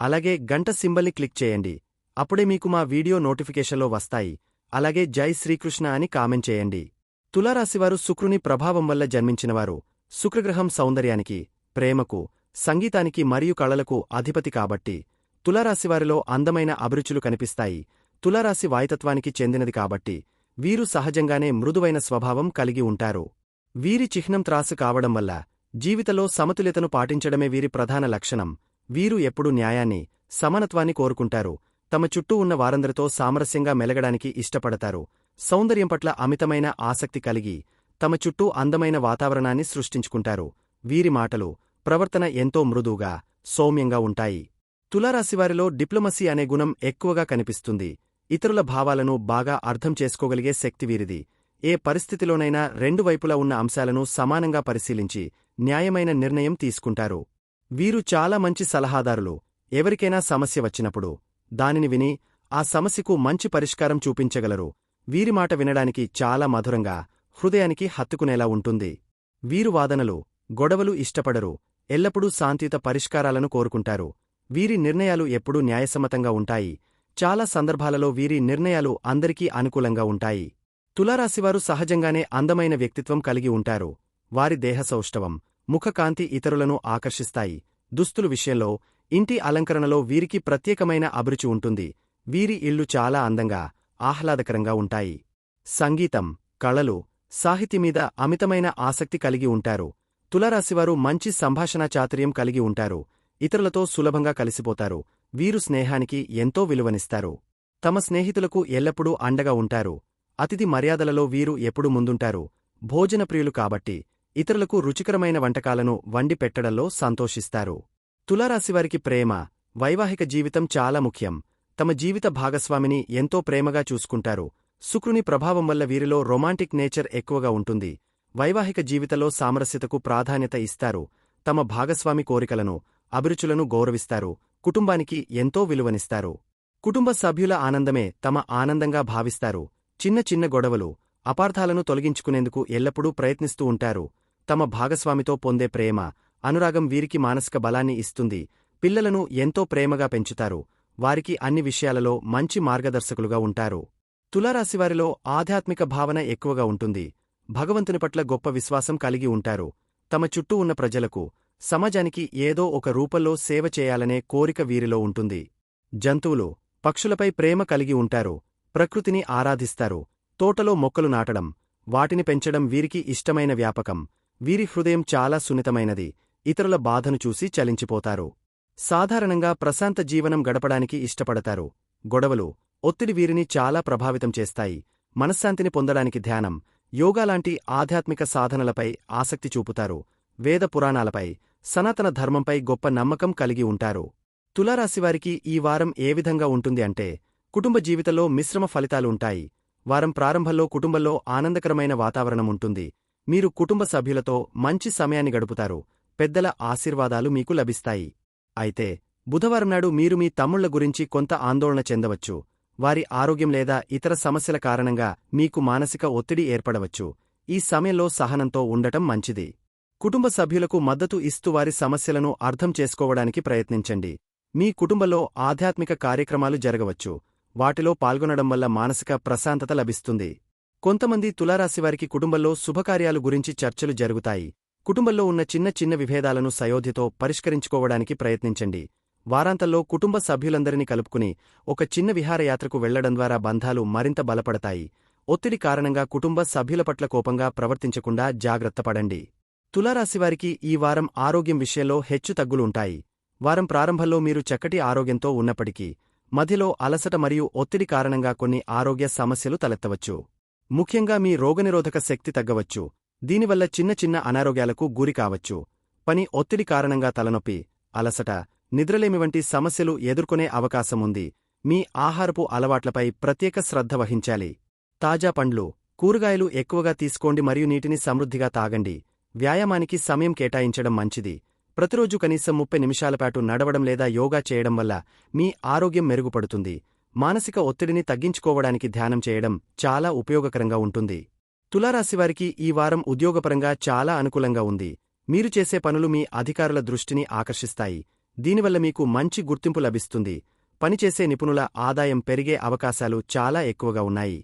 అలాగే గంట సింబల్ని క్లిక్ చేయండి. అప్పుడే మీకు మా వీడియో నోటిఫికేషన్లో వస్తాయి. అలాగే జై శ్రీకృష్ణ అని కామెంట్ చేయండి. తులారాశివారు శుక్రుని ప్రభావం వల్ల జన్మించినవారు. శుక్రగ్రహం సౌందర్యానికి ప్రేమకు సంగీతానికి మరియు కళలకు అధిపతి కాబట్టి తులారాశివారిలో అందమైన అభిరుచులు కనిపిస్తాయి. తులారాశి వాయుతత్వానికి చెందినది కాబట్టి వీరు సహజంగానే మృదువైన స్వభావం కలిగి ఉంటారు. వీరి చిహ్నం త్రాసు కావడం వల్ల జీవితలో సమతుల్యతను పాటించడమే వీరి ప్రధాన లక్షణం. వీరు ఎప్పుడూ న్యాయాన్ని సమానత్వాన్ని కోరుకుంటారు. తమ చుట్టూ ఉన్న వారందరితో సామరస్యంగా మెలగడానికి ఇష్టపడతారు. సౌందర్యం పట్ల అమితమైన ఆసక్తి కలిగి తమ చుట్టూ అందమైన వాతావరణాన్ని సృష్టించుకుంటారు. వీరి మాటలు ప్రవర్తన ఎంతో మృదువుగా సౌమ్యంగా ఉంటాయి. తులారాశివారిలో డిప్లొమసీ అనే గుణం ఎక్కువగా కనిపిస్తుంది. ఇతరుల భావాలను బాగా అర్థం చేసుకోగలిగే శక్తి వీరిది. ఏ పరిస్థితిలోనైనా రెండు వైపులా ఉన్న అంశాలను సమానంగా పరిశీలించి న్యాయమైన నిర్ణయం తీసుకుంటారు. వీరు చాలా మంచి సలహాదారులు. ఎవరికైనా సమస్య వచ్చినప్పుడు దానిని విని ఆ సమస్యకు మంచి పరిష్కారం చూపించగలరు. వీరి మాట వినడానికి చాలా మధురంగా హృదయానికి హత్తుకునేలా ఉంటుంది. వీరు వాదనలు గొడవలు ఇష్టపడరు. ఎల్లప్పుడూ శాంతియుత పరిష్కారాలను కోరుకుంటారు. వీరి నిర్ణయాలు ఎప్పుడూ న్యాయసమ్మతంగా ఉంటాయి. చాలా సందర్భాలలో వీరి నిర్ణయాలు అందరికీ అనుకూలంగా ఉంటాయి. తులారాశివారు సహజంగానే అందమైన వ్యక్తిత్వం కలిగి ఉంటారు. వారి దేహసౌష్ఠవం ముఖకాంతి ఇతరులను ఆకర్షిస్తాయి. దుస్తులు విషయంలో ఇంటి అలంకరణలో వీరికి ప్రత్యేకమైన అభిరుచి ఉంటుంది. వీరి ఇళ్ళు చాలా అందంగా ఆహ్లాదకరంగా ఉంటాయి. సంగీతం కళలు సాహిత్యమీద అమితమైన ఆసక్తి కలిగి ఉంటారు. తులారాశివారు మంచి సంభాషణా చాతుర్యం కలిగి ఉంటారు. ఇతరులతో సులభంగా కలిసిపోతారు. వీరు స్నేహానికి ఎంతో విలువనిస్తారు. తమ స్నేహితులకు ఎల్లప్పుడూ అండగా ఉంటారు. అతిథి మర్యాదలలో వీరు ఎప్పుడు ముందుంటారు. భోజనప్రియులు కాబట్టి ఇతరులకు రుచికరమైన వంటకాలను వండి పెట్టడంలో సంతోషిస్తారు. తులారాశివారికి ప్రేమ వైవాహిక జీవితం చాలా ముఖ్యం. తమ జీవిత భాగస్వామిని ఎంతో ప్రేమగా చూసుకుంటారు. శుక్రుని ప్రభావం వల్ల వీరిలో రొమాంటిక్ నేచర్ ఎక్కువగా ఉంటుంది. వైవాహిక జీవితంలో సామరస్యతకు ప్రాధాన్యత ఇస్తారు. తమ భాగస్వామి కోరికలను అభిరుచులను గౌరవిస్తారు. కుటుంబానికి ఎంతో విలువనిస్తారు. కుటుంబ సభ్యుల ఆనందమే తమ ఆనందంగా భావిస్తారు. చిన్న చిన్న గొడవలు అపార్థాలను తొలగించుకునేందుకు ఎల్లప్పుడూ ప్రయత్నిస్తూ ఉంటారు. తమ భాగస్వామితో పొందే ప్రేమ అనురాగం వీరికి మానసిక బలాన్ని ఇస్తుంది. పిల్లలను ఎంతో ప్రేమగా పెంచుతారు. వారికి అన్ని విషయాలలో మంచి మార్గదర్శకులుగా ఉంటారు. తులారాశివారిలో ఆధ్యాత్మిక భావన ఎక్కువగా ఉంటుంది. భగవంతుని పట్ల గొప్ప విశ్వాసం కలిగి ఉంటారు. తమ చుట్టూ ఉన్న ప్రజలకు సమాజానికి ఏదో ఒక రూపంలో సేవ చేయాలనే కోరిక వీరిలో ఉంటుంది. జంతువులు పక్షులపై ప్రేమ కలిగి ఉంటారు. ప్రకృతిని ఆరాధిస్తారు. తోటలో మొక్కలు నాటడం వాటిని పెంచడం వీరికి ఇష్టమైన వ్యాపకం. వీరి హృదయం చాలా సున్నితమైనది. ఇతరుల బాధను చూసి చలించిపోతారు. సాధారణంగా ప్రశాంత జీవనం గడపడానికి ఇష్టపడతారు. గొడవలు ఒత్తిడి వీరిని చాలా ప్రభావితం చేస్తాయి. మనశ్శాంతిని పొందడానికి ధ్యానం యోగాలాంటి ఆధ్యాత్మిక సాధనలపై ఆసక్తి చూపుతారు. వేద పురాణాలపై సనాతన ధర్మంపై గొప్ప నమ్మకం కలిగి ఉంటారు. తులారాశివారికి ఈ వారం ఏ విధంగా ఉంటుంది అంటే కుటుంబ జీవితంలో మిశ్రమ ఫలితాలు ఉంటాయి. వారం ప్రారంభంలో కుటుంబంలో ఆనందకరమైన వాతావరణం ఉంటుంది. మీరు కుటుంబ సభ్యులతో మంచి సమయాన్ని గడుపుతారు. పెద్దల ఆశీర్వాదాలు మీకు లభిస్తాయి. అయితే బుధవారం నాడు మీరు మీ తమ్ముళ్ళ గురించి కొంత ఆందోళన చెందవచ్చు. వారి ఆరోగ్యం లేదా ఇతర సమస్యల కారణంగా మీకు మానసిక ఒత్తిడి ఏర్పడవచ్చు. ఈ సమయంలో సహనంతో ఉండటం మంచిది. కుటుంబ సభ్యులకు మద్దతు ఇస్తూ వారి సమస్యలను అర్థం చేసుకోవడానికి ప్రయత్నించండి. మీ కుటుంబంలో ఆధ్యాత్మిక కార్యక్రమాలు జరగవచ్చు. వాటిలో పాల్గొనడం వల్ల మానసిక ప్రశాంతత లభిస్తుంది. కొంతమంది తులారాశివారికి కుటుంబంలో శుభకార్యాలు గురించి చర్చలు జరుగుతాయి. కుటుంబంలో ఉన్న చిన్న చిన్న విభేదాలను సయోధ్యతో పరిష్కరించుకోవడానికి ప్రయత్నించండి. వారాంతంలో కుటుంబ సభ్యులందరినీ కలుపుకుని ఒక చిన్న విహారయాత్రకు వెళ్ళడం ద్వారా బంధాలు మరింత బలపడతాయి. ఒత్తిడి కారణంగా కుటుంబ సభ్యుల పట్ల కోపంగా ప్రవర్తించకుండా జాగ్రత్తపడండి తులారాశివారికి ఈ వారం ఆరోగ్యం విషయంలో హెచ్చు తగ్గులుంటాయి వారం ప్రారంభంలో మీరు చక్కటి ఆరోగ్యంతో ఉన్నప్పటికీ మధ్యలో అలసట మరియు ఒత్తిడి కారణంగా కొన్ని ఆరోగ్య సమస్యలు తలెత్తవచ్చు. ముఖ్యంగా మీ రోగనిరోధక శక్తి తగ్గవచ్చు. దీనివల్ల చిన్న చిన్న అనారోగ్యాలకు గురి కావచ్చు. పని ఒత్తిడి కారణంగా తలనొప్పి అలసట నిద్రలేమి వంటి సమస్యలు ఎదుర్కొనే అవకాశం ఉంది. మీ ఆహారపు అలవాట్లపై ప్రత్యేక శ్రద్ధ వహించాలి. తాజా పండ్లు కూరగాయలు ఎక్కువగా తీసుకోండి మరియు నీటిని సమృద్ధిగా తాగండి. వ్యాయామానికి సమయం కేటాయించడం మంచిది. ప్రతిరోజు కనీసం ముప్పై నిమిషాలపాటు నడవడం లేదా యోగా చేయడం వల్ల మీ ఆరోగ్యం మెరుగుపడుతుంది. మానసిక ఒత్తిడిని తగ్గించుకోవడానికి ధ్యానం చేయడం చాలా ఉపయోగకరంగా ఉంటుంది. తులారాశివారికి ఈ వారం ఉద్యోగపరంగా చాలా అనుకూలంగా ఉంది. మీరు చేసే పనులు మీ అధికారుల దృష్టిని ఆకర్షిస్తాయి. దీనివల్ల మీకు మంచి గుర్తింపు లభిస్తుంది. పనిచేసే నిపుణుల ఆదాయం పెరిగే అవకాశాలు చాలా ఎక్కువగా ఉన్నాయి.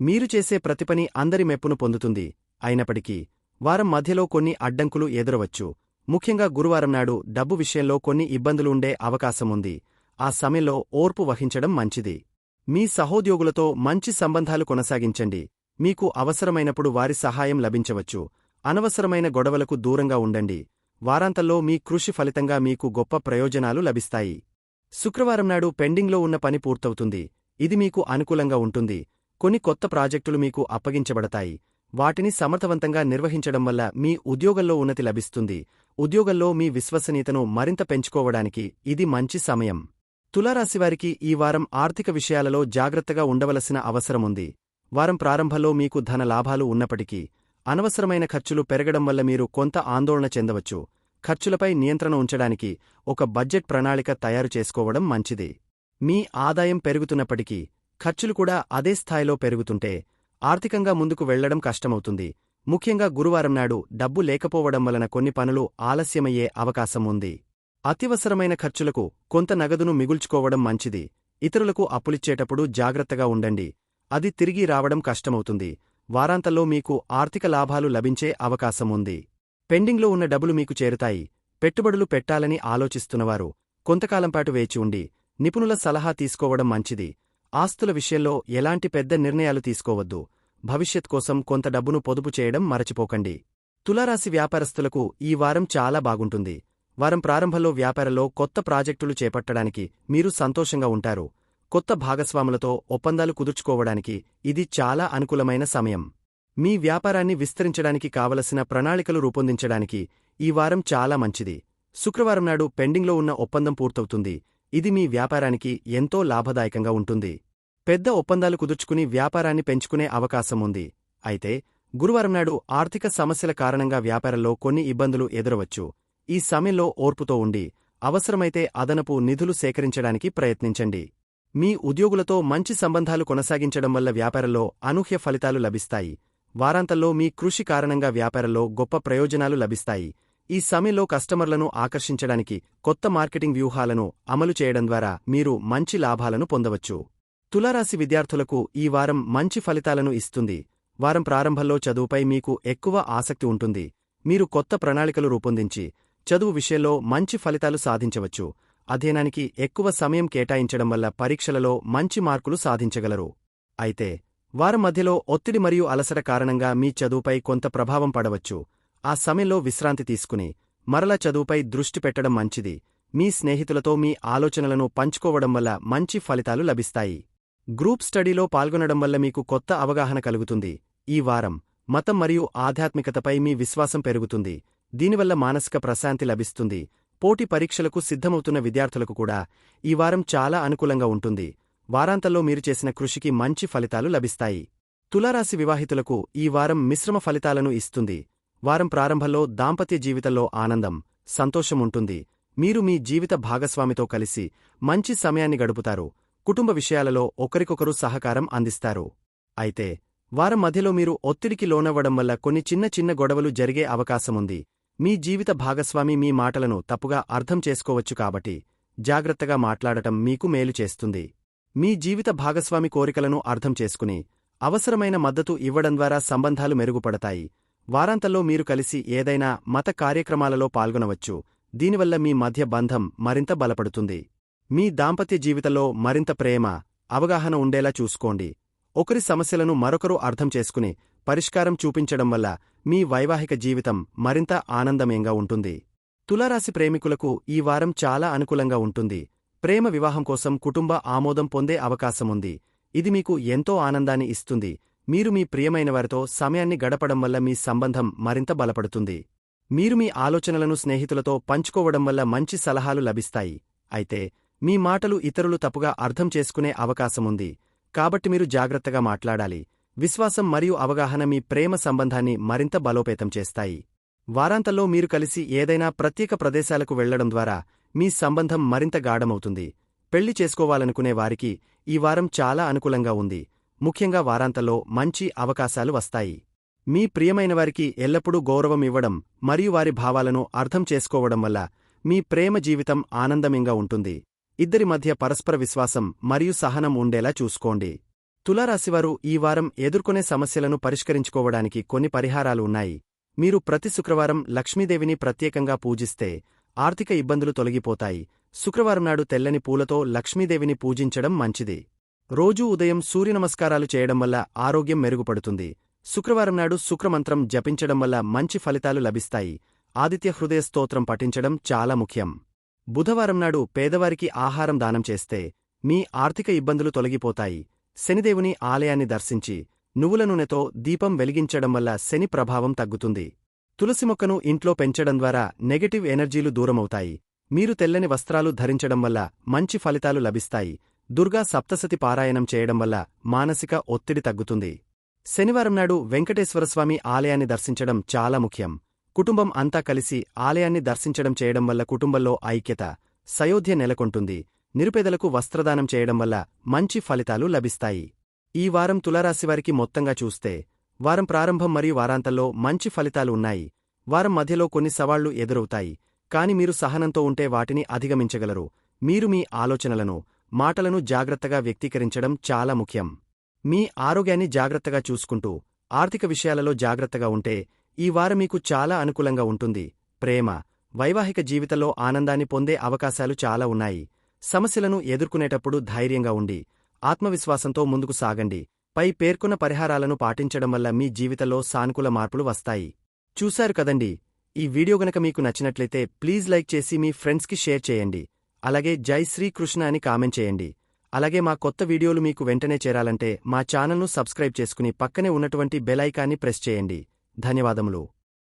మీరు చేసే ప్రతి పని అందరి మెప్పును పొందుతుంది. అయినప్పటికీ వారం మధ్యలో కొన్ని అడ్డంకులు ఎదురవచ్చు. ముఖ్యంగా గురువారం నాడు డబ్బు విషయంలో కొన్ని ఇబ్బందులు ఉండే అవకాశముంది ఆ సమయంలో ఓర్పు వహించడం మంచిది. మీ సహోద్యోగులతో మంచి సంబంధాలు కొనసాగించండి. మీకు అవసరమైనప్పుడు వారి సహాయం లభించవచ్చు. అనవసరమైన గొడవలకు దూరంగా ఉండండి. వారాంతంలో మీ కృషి ఫలితంగా మీకు గొప్ప ప్రయోజనాలు లభిస్తాయి. శుక్రవారం నాడు పెండింగ్లో ఉన్న పని పూర్తవుతుంది. ఇది మీకు అనుకూలంగా ఉంటుంది. కొన్ని కొత్త ప్రాజెక్టులు మీకు అప్పగించబడతాయి. వాటిని సమర్థవంతంగా నిర్వహించడం వల్ల మీ ఉద్యోగంలో ఉన్నతి లభిస్తుంది. ఉద్యోగంలో మీ విశ్వసనీయతను మరింత పెంచుకోవడానికి ఇది మంచి సమయం. తులారాశివారికి ఈ వారం ఆర్థిక విషయాలలో జాగ్రత్తగా ఉండవలసిన అవసరముంది వారం ప్రారంభంలో మీకు ధన లాభాలు ఉన్నప్పటికీ అనవసరమైన ఖర్చులు పెరగడం వల్ల మీరు కొంత ఆందోళన చెందవచ్చు. ఖర్చులపై నియంత్రణ ఉంచడానికి ఒక బడ్జెట్ ప్రణాళిక తయారు చేసుకోవడం మంచిది. మీ ఆదాయం పెరుగుతున్నప్పటికీ ఖర్చులు కూడా అదే స్థాయిలో పెరుగుతుంటే ఆర్థికంగా ముందుకు వెళ్ళడం కష్టమవుతుంది. ముఖ్యంగా గురువారం నాడు డబ్బు లేకపోవడం వలన కొన్ని పనులు ఆలస్యమయ్యే అవకాశం ఉంది. అత్యవసరమైన ఖర్చులకు కొంత నగదును మిగుల్చుకోవడం మంచిది. ఇతరులకు అప్పులిచ్చేటప్పుడు జాగ్రత్తగా ఉండండి. అది తిరిగి రావడం కష్టమవుతుంది. వారాంతంలో మీకు ఆర్థిక లాభాలు లభించే అవకాశం ఉంది. పెండింగ్లో ఉన్న డబ్బులు మీకు చేరుతాయి. పెట్టుబడులు పెట్టాలని ఆలోచిస్తున్నవారు కొంతకాలంపాటు వేచి ఉండి నిపుణుల సలహా తీసుకోవడం మంచిది. ఆస్తుల విషయంలో ఎలాంటి పెద్ద నిర్ణయాలు తీసుకోవద్దు. భవిష్యత్ కోసం కొంత డబ్బును పొదుపు చేయడం మరచిపోకండి. తులారాశి వ్యాపారస్తులకు ఈ వారం చాలా బాగుంటుంది. వారం ప్రారంభంలో వ్యాపారంలో కొత్త ప్రాజెక్టులు చేపట్టడానికి మీరు సంతోషంగా ఉంటారు. కొత్త భాగస్వాములతో ఒప్పందాలు కుదుర్చుకోవడానికి ఇది చాలా అనుకూలమైన సమయం. మీ వ్యాపారాన్ని విస్తరించడానికి కావలసిన ప్రణాళికలు రూపొందించడానికి ఈ వారం చాలా మంచిది. శుక్రవారం నాడు పెండింగ్లో ఉన్న ఒప్పందం పూర్తవుతుంది. ఇది మీ వ్యాపారానికి ఎంతో లాభదాయకంగా ఉంటుంది. పెద్ద ఒప్పందాలు కుదుర్చుకుని వ్యాపారాన్ని పెంచుకునే అవకాశం ఉంది. అయితే గురువారం నాడు ఆర్థిక సమస్యల కారణంగా వ్యాపారంలో కొన్ని ఇబ్బందులు ఎదురవచ్చు. ఈ సమయంలో ఓర్పుతో ఉండి అవసరమైతే అదనపు నిధులు సేకరించడానికి ప్రయత్నించండి. మీ ఉద్యోగులతో మంచి సంబంధాలు కొనసాగించడం వల్ల వ్యాపారంలో అనూహ్య ఫలితాలు లభిస్తాయి. వారాంతంలో మీ కృషి కారణంగా వ్యాపారంలో గొప్ప ప్రయోజనాలు లభిస్తాయి. ఈ సమయంలో కస్టమర్లను ఆకర్షించడానికి కొత్త మార్కెటింగ్ వ్యూహాలను అమలు చేయడం ద్వారా మీరు మంచి లాభాలను పొందవచ్చు. తులారాశి విద్యార్థులకు ఈ వారం మంచి ఫలితాలను ఇస్తుంది. వారం ప్రారంభంలో చదువుపై మీకు ఎక్కువ ఆసక్తి ఉంటుంది. మీరు కొత్త ప్రణాళికలు రూపొందించి చదువు విషయంలో మంచి ఫలితాలు సాధించవచ్చు. అధ్యయనానికి ఎక్కువ సమయం కేటాయించడం వల్ల పరీక్షలలో మంచి మార్కులు సాధించగలరు. అయితే వారం మధ్యలో ఒత్తిడి మరియు అలసట కారణంగా మీ చదువుపై కొంత ప్రభావం పడవచ్చు. ఆ సమయంలో విశ్రాంతి తీసుకుని మరల చదువుపై దృష్టి పెట్టడం మంచిది. మీ స్నేహితులతో మీ ఆలోచనలను పంచుకోవడం వల్ల మంచి ఫలితాలు లభిస్తాయి. గ్రూప్ స్టడీలో పాల్గొనడం వల్ల మీకు కొత్త అవగాహన కలుగుతుంది. ఈ వారం మతం మరియు ఆధ్యాత్మికతపై మీ విశ్వాసం పెరుగుతుంది. దీనివల్ల మానసిక ప్రశాంతి లభిస్తుంది. పోటీ పరీక్షలకు సిద్ధమవుతున్న విద్యార్థులకు కూడా ఈ వారం చాలా అనుకూలంగా ఉంటుంది. వారాంతంలో మీరు చేసిన కృషికి మంచి ఫలితాలు లభిస్తాయి. తులారాశి వివాహితులకు ఈ వారం మిశ్రమ ఫలితాలను ఇస్తుంది. వారం ప్రారంభంలో దాంపత్య జీవితంలో ఆనందం సంతోషం ఉంటుంది. మీరు మీ జీవిత భాగస్వామితో కలిసి మంచి సమయాన్ని గడుపుతారు. కుటుంబ విషయాలలో ఒకరికొకరు సహకారం అందిస్తారు. అయితే వారం మధ్యలో మీరు ఒత్తిడికి లోనవ్వడం వల్ల కొన్ని చిన్న చిన్న గొడవలు జరిగే అవకాశముంది మీ జీవిత భాగస్వామి మీ మాటలను తప్పుగా అర్థం చేసుకోవచ్చు కాబట్టి జాగ్రత్తగా మాట్లాడటం మీకు మేలు చేస్తుంది. మీ జీవిత భాగస్వామి కోరికలను అర్థం చేసుకుని అవసరమైన మద్దతు ఇవ్వడం ద్వారా సంబంధాలు మెరుగుపడతాయి. వారాంతంలో మీరు కలిసి ఏదైనా మత కార్యక్రమాలలో పాల్గొనవచ్చు. దీనివల్ల మీ మధ్య బంధం మరింత బలపడుతుంది. మీ దాంపత్య జీవితంలో మరింత ప్రేమ అవగాహన ఉండేలా చూసుకోండి. ఒకరి సమస్యలను మరొకరు అర్థం చేసుకుని పరిష్కారం చూపించడం వల్ల మీ వైవాహిక జీవితం మరింత ఆనందమయంగా ఉంటుంది. తులారాశి ప్రేమికులకు ఈ వారం చాలా అనుకూలంగా ఉంటుంది. ప్రేమ వివాహం కోసం కుటుంబ ఆమోదం పొందే అవకాశముంది ఇది మీకు ఎంతో ఆనందాన్ని ఇస్తుంది. మీరు మీ ప్రియమైనవారితో సమయాన్ని గడపడం వల్ల మీ సంబంధం మరింత బలపడుతుంది. మీరు మీ ఆలోచనలను స్నేహితులతో పంచుకోవడం వల్ల మంచి సలహాలు లభిస్తాయి. అయితే మీ మాటలు ఇతరులు తప్పుగా అర్థం చేసుకునే అవకాశముంది కాబట్టి మీరు జాగ్రత్తగా మాట్లాడాలి. విశ్వాసం మరియు అవగాహన మీ ప్రేమ సంబంధాన్ని మరింత బలోపేతం చేస్తాయి. వారాంతంలో మీరు కలిసి ఏదైనా ప్రత్యేక ప్రదేశాలకు వెళ్ళడం ద్వారా మీ సంబంధం మరింత గాఢమవుతుంది. పెళ్ళి చేసుకోవాలనుకునే వారికి ఈ వారం చాలా అనుకూలంగా ఉంది. ముఖ్యంగా వారాంతంలో మంచి అవకాశాలు వస్తాయి. మీ ప్రియమైనవారికి ఎల్లప్పుడూ గౌరవం ఇవ్వడం మరియు వారి భావాలను అర్థం చేసుకోవడం వల్ల మీ ప్రేమ జీవితం ఆనందమింగా ఉంటుంది. ఇద్దరి మధ్య పరస్పర విశ్వాసం మరియు సహనం ఉండేలా చూసుకోండి. తులారాశివారు ఈ వారం ఎదుర్కొనే సమస్యలను పరిష్కరించుకోవడానికి కొన్ని పరిహారాలు ఉన్నాయి. మీరు ప్రతి శుక్రవారం లక్ష్మీదేవిని ప్రత్యేకంగా పూజిస్తే ఆర్థిక ఇబ్బందులు తొలగిపోతాయి. శుక్రవారం నాడు తెల్లని పూలతో లక్ష్మీదేవిని పూజించడం మంచిది. రోజూ ఉదయం సూర్య నమస్కారాలు చేయడం వల్ల ఆరోగ్యం మెరుగుపడుతుంది. శుక్రవారం నాడు శుక్రమంత్రం జపించడం వల్ల మంచి ఫలితాలు లభిస్తాయి. ఆదిత్య హృదయ స్తోత్రం పఠించడం చాలా ముఖ్యం. బుధవారం నాడు పేదవారికి ఆహారం దానం చేస్తే మీ ఆర్థిక ఇబ్బందులు తొలగిపోతాయి. శనిదేవుని ఆలయాన్ని దర్శించి నువ్వుల నూనెతో దీపం వెలిగించడం వల్ల శని ప్రభావం తగ్గుతుంది. తులసి మొక్కను ఇంట్లో పెంచడం ద్వారా నెగటివ్ ఎనర్జీలు దూరమవుతాయి. మీరు తెల్లని వస్త్రాలు ధరించడం వల్ల మంచి ఫలితాలు లభిస్తాయి. దుర్గా సప్తసతి పారాయణం చేయడం వల్ల మానసిక ఒత్తిడి తగ్గుతుంది. శనివారం నాడు వెంకటేశ్వరస్వామి ఆలయాన్ని దర్శించడం చాలా ముఖ్యం. కుటుంబం అంతా కలిసి ఆలయాన్ని దర్శించడం చేయడం వల్ల కుటుంబంలో ఐక్యత సయోధ్య నెలకొంటుంది. నిరుపేదలకు వస్త్రదానం చేయడం వల్ల మంచి ఫలితాలు లభిస్తాయి. ఈ వారం తులారాశివారికి మొత్తంగా చూస్తే వారం ప్రారంభం మరియు వారాంతంలో మంచి ఫలితాలు ఉన్నాయి. వారం మధ్యలో కొన్ని సవాళ్ళు ఎదురవుతాయి. కాని మీరు సహనంతో ఉంటే వాటిని అధిగమించగలరు. మీరు మీ ఆలోచనలను మాటలను జాగ్రత్తగా వ్యక్తీకరించడం చాలా ముఖ్యం. మీ ఆరోగ్యాన్ని జాగ్రత్తగా చూసుకుంటూ ఆర్థిక విషయాలలో జాగ్రత్తగా ఉంటే ఈ వారం మీకు చాలా అనుకూలంగా ఉంటుంది. ప్రేమ వైవాహిక జీవితంలో ఆనందాన్ని పొందే అవకాశాలు చాలా ఉన్నాయి. సమస్యలను ఎదుర్కొనేటప్పుడు ధైర్యంగా ఉండి ఆత్మవిశ్వాసంతో ముందుకు సాగండి. పై పేర్కొన్న పరిహారాలను పాటించడం వల్ల మీ జీవితంలో సానుకూల మార్పులు వస్తాయి. చూశారు కదండి? ఈ వీడియో గనక మీకు నచ్చినట్లయితే ప్లీజ్ లైక్ చేసి మీ ఫ్రెండ్స్కి షేర్ చేయండి. అలాగే జై శ్రీకృష్ణ అని కామెంట్ చేయండి. అలాగే మా కొత్త వీడియోలు మీకు వెంటనే చేరాలంటే మా ఛానల్ను సబ్స్క్రైబ్ చేసుకుని పక్కనే ఉన్నటువంటి బెల్ ఐకాన్ని ప్రెస్ చేయండి. ధన్యవాదములు.